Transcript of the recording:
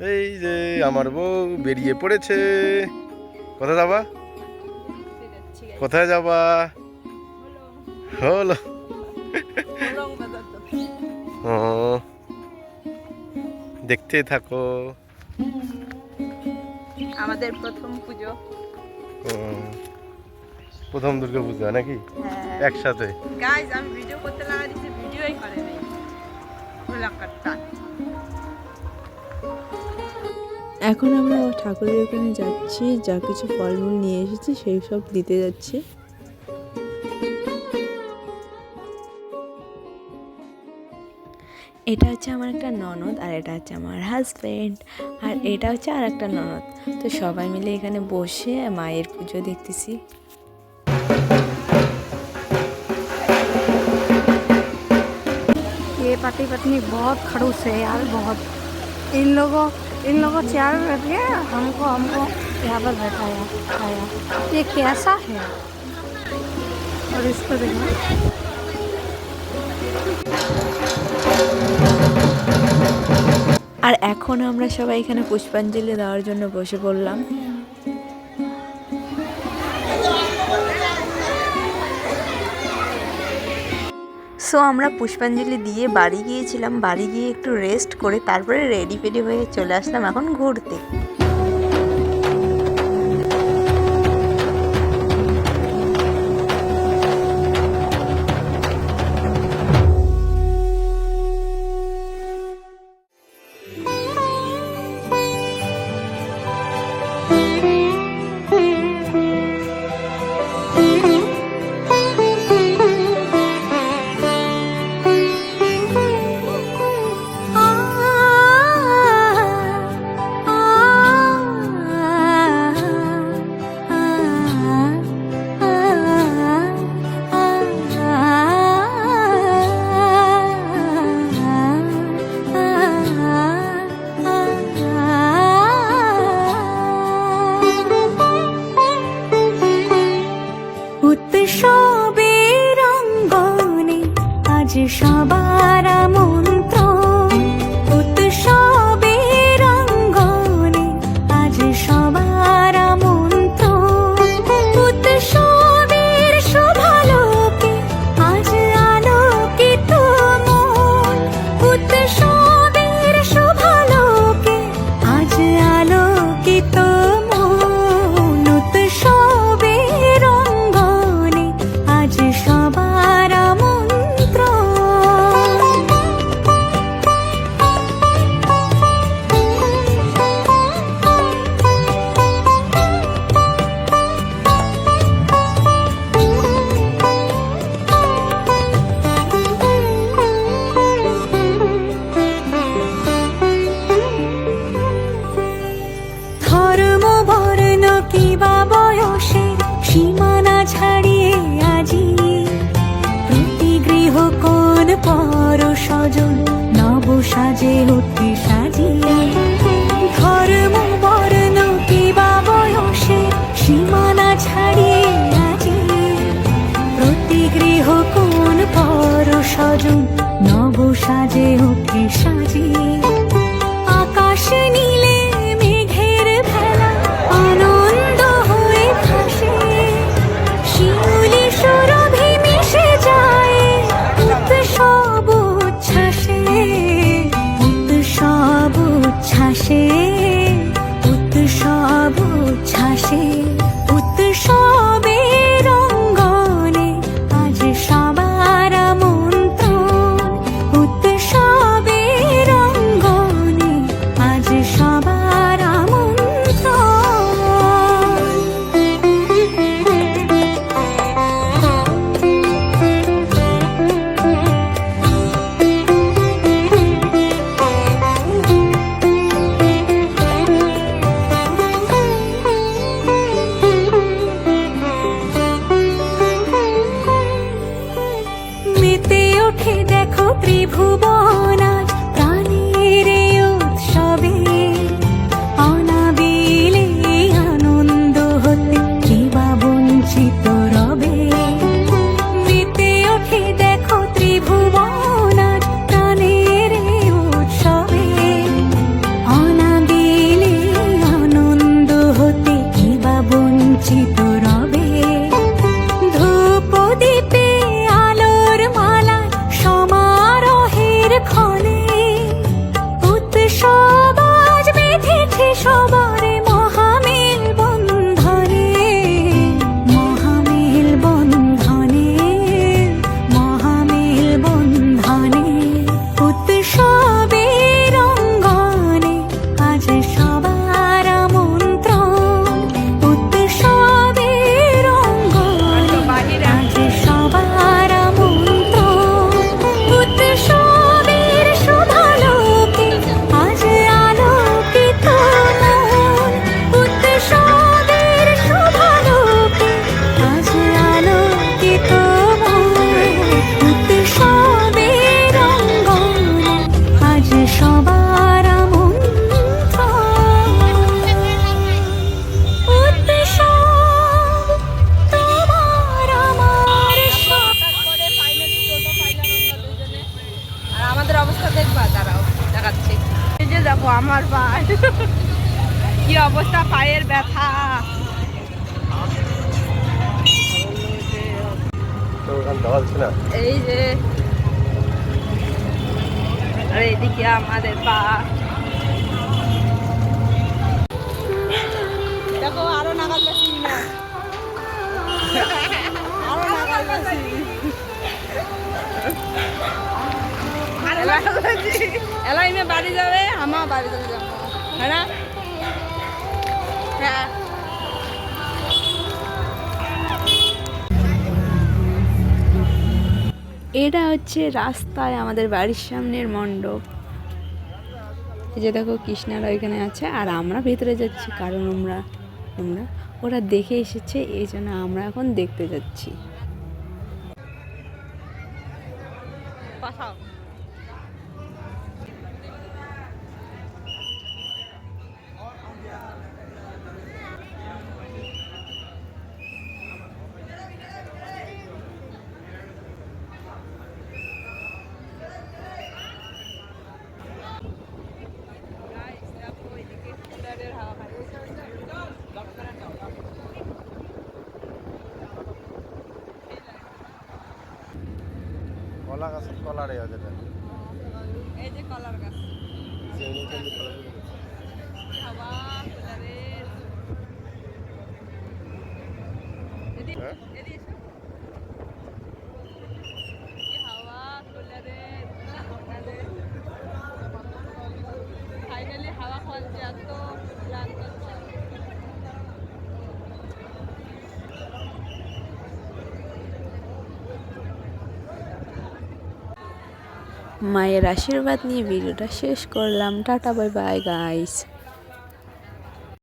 এই যে আমার বউ বেরিয়ে পড়েছে। কোথায় যাবা? কোথায় যাবা? হলো। ও দেখতে থাকো। আমাদের প্রথম পুজো। প্রথম দুর্গা পূজা নাকি? হ্যাঁ। একসাথে। গাইজ আমি ভিডিও করতে লাগা দিচ্ছি ভিডিওই করে নেই। গোলাকারটা এখন আমরা ঠাকুরের ওখানে যাচ্ছি যা কিছু ফলমূল নিয়ে এসেছি সেই সব দিতে যাচ্ছি এটা হচ্ছে আমার একটা ননদ আর এটা হচ্ছে আমার হাজব্যান্ড আর এটা হচ্ছে আর একটা ননদ তো সবাই মিলে এখানে বসে মায়ের পুজো দেখতেছি ये पति पत्नी बहुत खड़ूस है यार बहुत इन लोगों इन लोगों चेयर में बैठ गए हमको हमको यहाँ पर बैठाया आया ये कैसा है और इसको देखो আর এখন আমরা সবাই এখানে পুষ্পাঞ্জলি দেওয়ার জন্য বসে পড়লাম সো আমরা পুষ্পাঞ্জলি দিয়ে বাড়ি গিয়েছিলাম। বাড়ি গিয়ে একটু রেস্ট করে তারপরে রেডি ফেডি হয়ে চলে আসলাম এখন ঘুরতে। গৃহ কোন পর সজন নব সাজে ওকে সাজিয়ে আকাশ নীলে ত্রিভুবন আমার পায়ে কি অবস্থা পায়ের ব্যথা। এই যে। আর এদিকে আমাদের পা। দেখো আরও নাগাল পাচ্ছি না। আরও নাগাল পাচ্ছি। এলাই বাড়ি যাবে? হ্যাঁ এটা হচ্ছে রাস্তায় আমাদের বাড়ির সামনের মণ্ডপ। এই যে দেখো কৃষ্ণারা ওইখানে আছে, আর আমরা ভেতরে যাচ্ছি, কারণ আমরা আমরা, ওরা দেখে এসেছে, এই জন্য আমরা এখন দেখতে যাচ্ছি। কলা গাছের কলারে হয় এটা এই যে কলার গাছ। মায়ের আশীর্বাদ নিয়ে ভিডিওটা শেষ করলাম। Tata bye bye guys